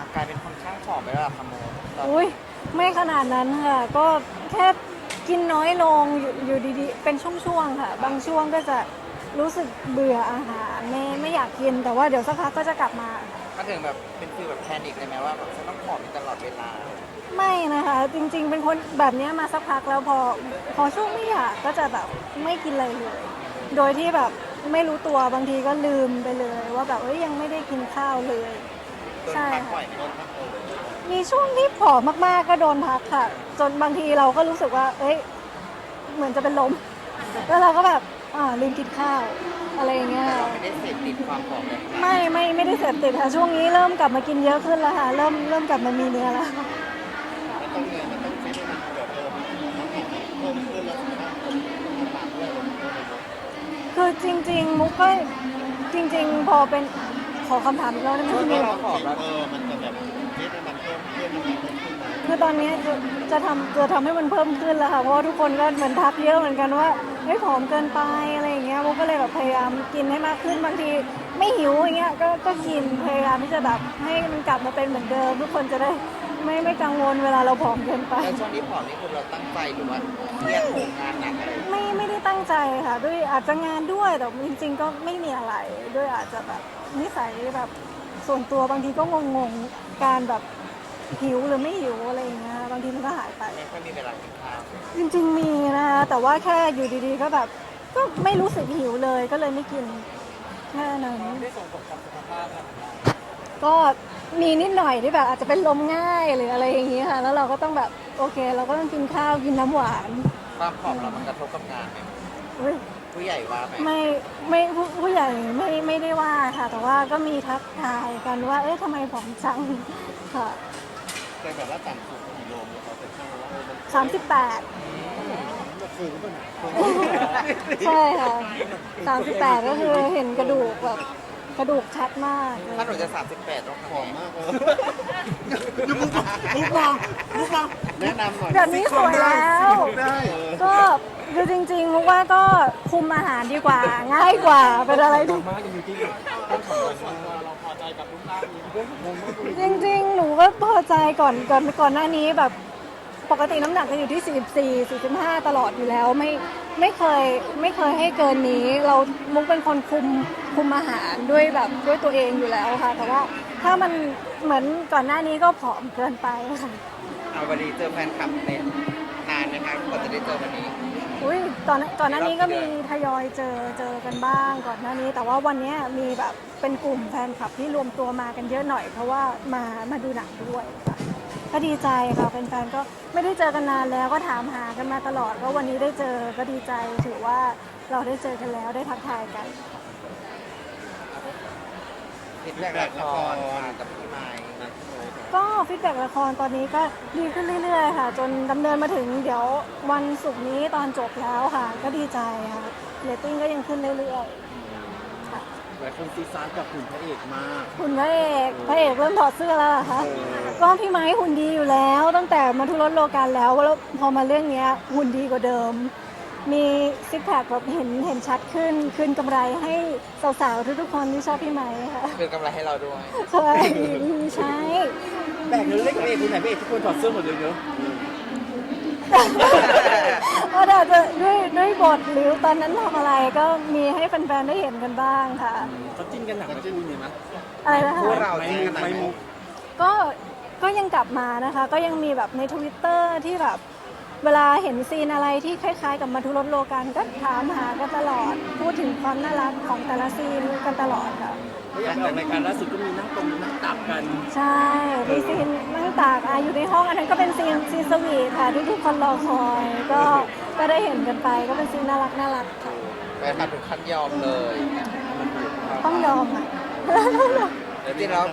อาการเป็นคนข้างขอมไปแล้วคำโมตอุ้ยไม่ขนาดนั้นค่ะ ก็แค่กินน้อยลงอยู่อยู่ดีๆ เป็นช่วงๆค่ะ บางช่วงก็จะรู้สึกเบื่ออาหารไม่ไม่อยากกิน แต่ว่าเดี๋ยวสักพักก็จะกลับมา ก็ถึงแบบเป็นฟีลแบบแพนิคเลยไหมว่าแบบฉันต้องขอมอปตลอดเวลา ไม่นะคะ จริงๆ เป็นคนแบบเนี้ยมาสักพักแล้วพอพอช่วงไม่อยากก็จะแบบไม่กินอะไเลย โดยที่แบบ ไม่รู้ตัวบางทีก็ลืมไปเลย ว่าแบบเอ้ยยังไม่ได้กินข้าวเลยโดนใช่พักค่ะบ่อยไหมโดนพักบ่อยมีช่วงที่ผอมมากๆก็โดนทักค่ะ จนบางทีเราก็รู้สึกว่า เอ้ย เหมือนจะเป็นลม แล้วเราก็แบบอ่าลืมกินข้าว อะไรอย่างเงี้ยแต่เราไม่ได้เสพติดความผอมเลยไม่ไม่ไม่ได้เสพติดค่ะ ช่วงนี้เริ่มกลับมากินเยอะขึ้นแล้วค่ะ เริ่มเริ่มกลับมามีเนื้อแล้ว มันต้องเงินมันต้องฟิตให้มันแบบเออมันเพิ่มขึ้นแล้วสุขภาพมันตามด้วยมันเพิ่มเลย คือจริง ๆ มุกก็จริง ๆ พอเป็นขอคำถามอีกรอบได้ไหมช่วงพี่มิวเราผอแล้วเออมันจะแบบฟิตให้มันเพิ่มันเพิ่มขึ้นไหมคือตอนนี้จะจะทำจะทำให้มันเพิ่มขึ้นแล้วค่ะเพราะว่าทุกคนก็เหมือนทักเยอะเหมือนกันว่าเฮ้ยผอมเกินไปอะไรอย่างเงี้ยมุกก็เลยแบบพยายามกินให้มากขึ้นบางทีไม่หิวอย่างเงี้ยก็ก็กินพยายามที่จะแบบให้มันกลับมาเป็นเหมือนเดิม ทุกคนจะได้ ไม่ไม่กังวลเวลาเราผอมเกินไป แล้วช่วงนี้ผอมนี่คือเราตั้งใจหรือว่าเครียดโหมงานหนักอะไรไม่ไม่ได้ตั้งใจค่ะ ด้วยอาจจะงานด้วยแต่จริงๆก็ไม่มีอะไร ด้วยอาจจะแบบนิสัยแบบส่วนตัวบางทีก็งงๆการแบบหิวหรือไม่หิวอะไรอย่างเงี้ยบางทีมันก็หายไป ไม่ค่อยมีเวลากินข้าวจริงๆมีนะคะแต่ว่าแค่อยู่ดีๆ ก็แบบก็ไม่รู้สึกหิวเลยก็เลยไม่กินแค่นั้นได้ส่งผลกับสุขภาพนะ ก็มีนิดหน่อยที่แบบอาจจะเป็นลมง่ายหรืออะไรอย่างเงี้ยค่ะแล้วเราก็ต้องแบบโอเค เราก็ต้องกินข้าวกินน้ำหวานความผอมเรามันกระทบกับงานไหมอุ๊ยผู้ใหญ่ว่าไหมไม่ไม่ผู้ผู้ใหญ่ไม่ไม่ได้ว่าค่ะ แต่ว่าก็มีทักทายกันว่า เอ๊ะทำไมผอมจังค่ะแต่แบบว่าต่ำสุดกี่โลเนี่ยเขาจะช่างว่าเออมันสามสิบแปดมันสูงไปไหนใช่ค่ะสามสิบแปดก็คือเห็นกระดูกแบบ กระดูกชัดมากเลยถ้าหนูจะ 38 ต้องผอมมากเลยดูมุกมุกมองมุกมองแนะนำหน่อยแบบนี้สวยแล้ว ได้ก็คือจริงๆมุกว่าก็คุมอาหารดีกว่า ง่ายกว่าเป็นอะไรที่มากจริงเราพอใจกับรูปร่างนี้จริงๆ หนูก็พอใจก่อนก่อนก่อนหน้านี้แบบปกติน้ำหนักจะอยู่ที่ 44 45 ตลอดอยู่แล้วไม่ ไม่เคยไม่เคยให้เกินนี้ เรามุกเป็นคนคุมคุมอาหารด้วยแบบด้วยตัวเองอยู่แล้วค่ะ แต่ว่าถ้ามันเหมือนก่อนหน้านี้ก็ผอมเกินไปค่ะเอาวันนี้เจอแฟนคลับในนานไหมคะกว่าจะได้เจอวันนี้ อุ้ยก่อนก่อนหน้านี้ก็มีทยอยเจอเจอกันบ้างก่อนหน้านี้ แต่ว่าวันเนี้ยมีแบบเป็นกลุ่มแฟนคลับที่รวมตัวมากันเยอะหน่อย เพราะว่ามามาดูหนังด้วยค่ะ ก็ดีใจค่ะแฟนๆก็ไม่ได้เจอกันนานแล้วก็ถามหากันมาตลอดก็วันนี้ได้เจอก็ดีใจถือว่าเราได้เจอกันแล้วได้ทักทายกัน คิดแรกละครกับพี่ไม้ก็ฟีดแบ็กละครตอนนี้ก็ดีขึ้นเรื่อยๆค่ะ จนดำเนินมาถึงเดี๋ยววันศุกร์นี้ตอนจบแล้วค่ะ ก็ดีใจค่ะเรตติ้งก็ยังขึ้นเรื่อยๆค่ะหลายคนซีซาร์กับหุ่นพระเอกมากหุ่นพระเอกพระเอกเริ่มถอดเสื้อแล้วเหรอคะ ก็พี่ไม้หุ่นดีอยู่แล้ว ตั้งแต่มาทุรสโลกันแล้วแล้วพอมาเรื่องเนี้ยหุ่นดีกว่าเดิม มีซิกแพคแบบเห็นเห็นชัดขึ้นคืนกำไรให้สาวๆทุกๆคนที่ชอบพี่ไม้ค่ะคือกำไรให้เราด้วย ใช่ใช่ แปลกเลยเล็กพระเอกคนไหนพระเอกทุกคนถอดเสื้อหมดเลยเนอะก็อาจจะด้วยด้วยบทหรือตอนนั้นทำอะไรก็มีให้แฟนๆได้เห็นกันบ้างค่ะ เขาจิ้นกันหนักไหมคู่นี้มั้ยอะไรนะพวกคะเราไม่จริงมุขกนาดไม่ไหนมุก ก็ ก็ยังกลับมานะคะ ก็ยังมีแบบในทวิตเตอร์ที่แบบเวลาเห็นซีนอะไรที่คล้ายๆ กับมาทุรสโลกันก็ถามหากันตลอด พูดถึงความน่ารักของแต่ละซีนกันตลอดค่ะเขาอยากออกรายการล่าสุดก็มีนั่งตรงนั่งตักกันใช่มีซีนนั่งตากอาอยู่ในห้องอันนั้นก็เป็นซีนซีนสวีทค่ะที่ทุกคนรอคอยก็ก็ได้เห็นกันไปก็เป็นซีนน่ารักน่ารักค่ะแฟนคลับถึงขั้นยอมเลยต้องยอมอะ จริงๆแล้ว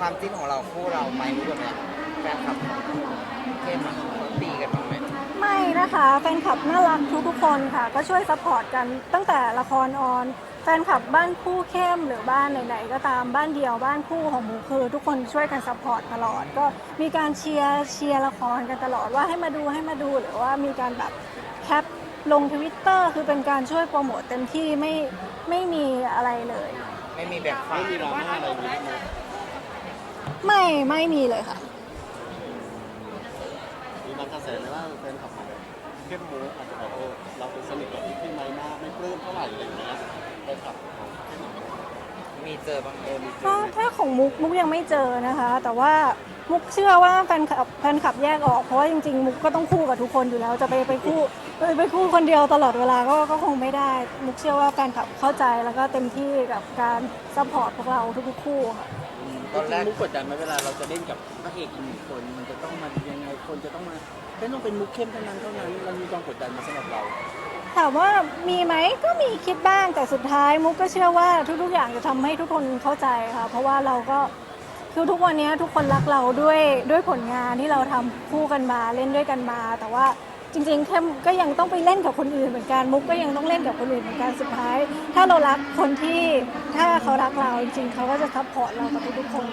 ความจริงของเราคู่เราไม่รู้แบบเนี้ยแฟนคลับเข้มอะเขาตีกันบ้างไหมไม่นะคะแฟนคลับน่ารักทุกๆคนค่ะ ก็ช่วยซัพพอร์ตกันตั้งแต่ละครออน แฟนคลับบ้านคู่เข้มหรือบ้านไหนๆก็ตามบ้านเดียวบ้านคู่ของหมูคือ ทุกคนช่วยกันซัพพอร์ตตลอด ก็มีการเชียร์เชียร์ละครกันตลอดว่าให้มาดูให้มาดูหรือว่ามีการแบบแคปลงทวิตเตอร์คือเป็นการช่วยโปรโมทเต็มที่ไม่ไม่มีอะไรเลย ไม่มีแบบฝ่ายไม่มีดราม่าอะไรอย่างเงี้ย ไม่ไม่มีเลยค่ะ มีบางกระแสเลยว่าเป็นคลับของเข้มมูอาจจะบอกเออเราเป็นสนิทกับพี่พี่ไมค์มากไม่ปลื้มเท่าไหร่อะไรอย่างเงี้ยแฟนบของมีเจอบ้างเอออถ้าไหม ถ้าของมุกมุกยังไม่เจอนะคะ แต่ว่า มุกเชื่อว่าแฟนคลับแฟนคลับแยกออกเพราะว่าจริงๆมุกก็ต้องคู่กับทุกคนอยู่แล้ว จะไปไปคู่ไปไปคู่คนเดียวตลอดเวลาก็ก็คงไม่ได้ มุกเชื่อว่าแฟนคลับเข้าใจแล้วก็เต็มที่กับการซัพพอร์ตพวกเราทุกๆคู่ค่ะตอนแรกมุกกดดันไหมเวลาเราจะเล่นกับพระเอกอีกหนึ่งคน มันจะต้องมายังไงคนจะต้องมาไม่ต้องเป็นมุกเข้มเท่านั้นเท่านั้นมันมีความกดดันมาสำหรับเราถามว่ามีไหมก็มีคิดบ้างแต่สุดท้ายมุกก็เชื่อว่าทุกๆอย่างจะทำให้ทุกคนเข้าใจค่ะเพราะว่าเราก็ คือทุกวันนี้ทุกคนรักเราด้วยด้วยผลงานที่เราทำคู่กันมาเล่นด้วยกันมา แต่ว่าจริงๆเข้มก็ยังต้องไปเล่นกับคนอื่นเหมือนกันมุกก็ยังต้องเล่นกับคนอื่นเหมือนกันสุดท้าย ถ้าเรารักคนที่ถ้าเขารักเราจริงๆเขาก็จะซัพพอร์ตเรากับทุกๆคน